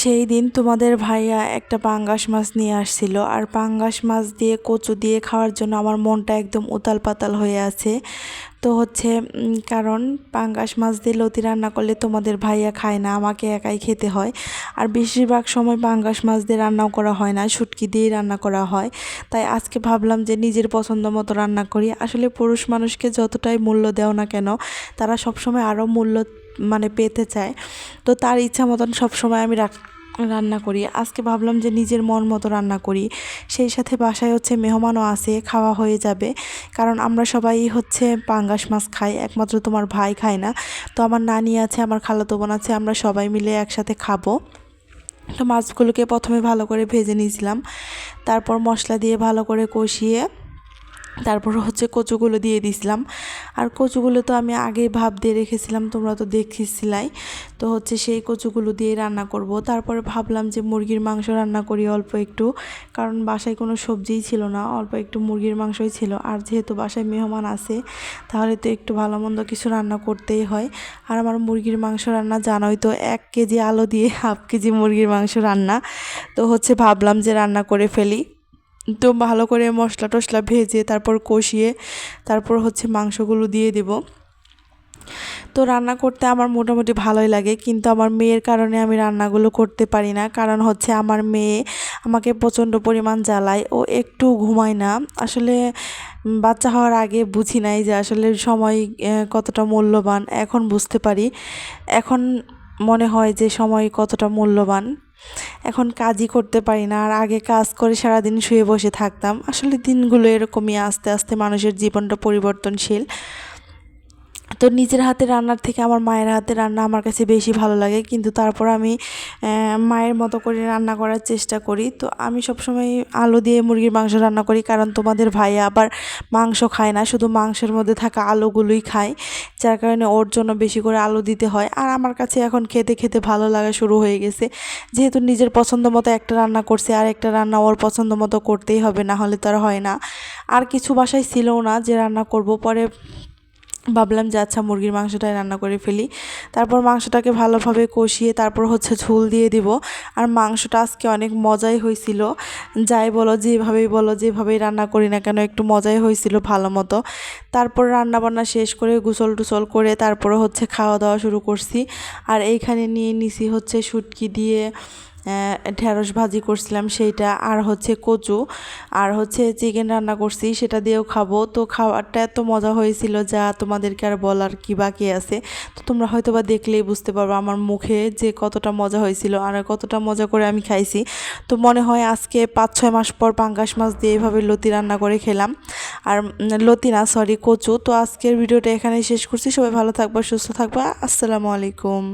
সেই দিন তোমাদের ভাইয়া একটা পাঙ্গাস মাছ নিয়ে আসছিল। আর পাঙ্গাস মাছ দিয়ে কচু দিয়ে খাওয়ার জন্য আমার মনটা একদম উতাল পাতাল হয়ে আছে। তো হচ্ছে কারণ পাঙ্গাস মাছ দিয়ে লতি রান্না করলে তোমাদের ভাইয়া খায় না, আমাকে একাই খেতে হয়। আর বেশিরভাগ সময় পাঙ্গাস মাছ দিয়ে রান্নাও করা হয় না, শুটকি দিয়েই রান্না করা হয়। তাই আজকে ভাবলাম যে নিজের পছন্দ মতো রান্না করি। আসলে পুরুষ মানুষকে যতটাই মূল্য দেও না কেন, তারা সবসময় আরও মূল্য মানে পেতে চায়। তো তার ইচ্ছা মতন সবসময় আমি রাখ, রান্না করি। আজকে ভাবলাম যে নিজের মন মতো রান্না করি। সেই সাথে বাসায় হচ্ছে মেহমানও আছে, খাওয়া হয়ে যাবে। কারণ আমরা সবাই হচ্ছে পাঙ্গাস মাছ খাই, একমাত্র তোমার ভাই খায় না। তো আমার নানি আছে, আমার খালাতো বোন আছে, আমরা সবাই মিলে একসাথে খাব। তো মাছগুলোকে প্রথমে ভালো করে ভেজে নিয়েছিলাম। তারপর মশলা দিয়ে ভালো করে কষিয়ে তারপর হচ্ছে কচুগুলো দিয়ে দিছিলাম। আর কচুগুলো তো আমি আগেই ভাব দিয়ে রেখেছিলাম, তোমরা তো দেখেছিলাই। তো হচ্ছে সেই কচুগুলো দিয়ে রান্না করব। তারপরে ভাবলাম যে মুরগির মাংস রান্না করি অল্প একটু, কারণ বাসায় কোনো সবজিই ছিল না, অল্প একটু মুরগির মাংসই ছিল। আর যেহেতু বাসায় মেহমান আছে, তাহলে তো একটু ভালো মন্দ কিছু রান্না করতেই হয়। আর আমার মুরগির মাংস রান্না জানোই তো, এক কেজি আলু দিয়ে হাফ কেজি মুরগির মাংস রান্না। তো হচ্ছে ভাবলাম যে রান্না করে ফেলি। তো ভালো করে মশলা টশলা ভেজে তারপর কষিয়ে তারপর হচ্ছে মাংসগুলো দিয়ে দেব। তো রান্না করতে আমার মোটামুটি ভালোই লাগে, কিন্তু আমার মেয়ের কারণে আমি রান্নাগুলো করতে পারি না। কারণ হচ্ছে আমার মেয়ে আমাকে প্রচণ্ড পরিমাণ জ্বালায়, ও একটু ঘুমায় না। আসলে বাচ্চা হওয়ার আগে বুঝি নাই যে আসলে সময় কতটা মূল্যবান, এখন বুঝতে পারি। এখন মনে হয় যে সময় কতটা মূল্যবান। এখন কাজই করতে পারি না, আর আগে কাজ করে সারাদিন শুয়ে বসে থাকতাম। আসলে দিনগুলো এরকমই, আস্তে আস্তে মানুষের জীবনটা পরিবর্তনশীল। তো নিজের হাতে রান্নার থেকে আমার মায়ের হাতে রান্না আমার কাছে বেশি ভালো লাগে। কিন্তু তারপর আমি মায়ের মতো করে রান্না করার চেষ্টা করি। তো আমি সবসময় আলু দিয়ে মুরগির মাংস রান্না করি। কারণ তোমাদের ভাই আবার মাংস খায় না। শুধু মাংসের মধ্যে থাকা আলুগুলোই খায়। যার কারণে ওর জন্য বেশি করে আলু দিতে হয়। আর আমার কাছে এখন খেতে খেতে ভালো লাগা শুরু হয়ে গেছে। যেহেতু নিজের পছন্দ মতো একটা রান্না করছে, আর একটা রান্না ওর পছন্দ মতো করতেই হবে। না হলে তো আর হয় না। আর কিছু বাসায় ছিলও না যে রান্না করব। পরে ভাবলাম যে আচ্ছা মুরগির মাংসটাই রান্না করে ফেলি। তারপর মাংসটাকে ভালোভাবে কষিয়ে তারপর হচ্ছে ঝোল দিয়ে দিব। আর মাংসটা আজকে অনেক মজাই হয়েছিল। যাই বলো, যেভাবেই বলো, যেভাবেই রান্না করি না কেন, একটু মজাই হয়েছিল ভালো মতো। তারপর রান্না বান্না শেষ করে গুসল টুসল করে তারপরে হচ্ছে খাওয়া দাওয়া শুরু করছি। আর এইখানে নিয়ে নিছি হচ্ছে শুটকি দিয়ে ঢেঁড়স ভাজি করছিলাম, সেইটা, আর হচ্ছে কচু, আর হচ্ছে চিকেন রান্না করছি, সেটা দিয়েও খাব। তো খাবারটা এত মজা হয়েছিল যা তোমাদেরকে আর বলার কি বাকি আছে। তো তোমরা হয়তো বা দেখলেই বুঝতে পারব আমার মুখে যে কতটা মজা হয়েছিল আর কতটা মজা করে আমি খাইছি। তো মনে হয় আজকে পাঁচ, ছয় মাস পর পাঙ্গাস মাছ দিয়ে এভাবে লতি রান্না করে খেলাম। আর লতি না সরি কচু। তো আজকের ভিডিওটা এখানেই শেষ করছি। সবাই ভালো থাকবা, সুস্থ থাকবা। আসসালামু আলাইকুম।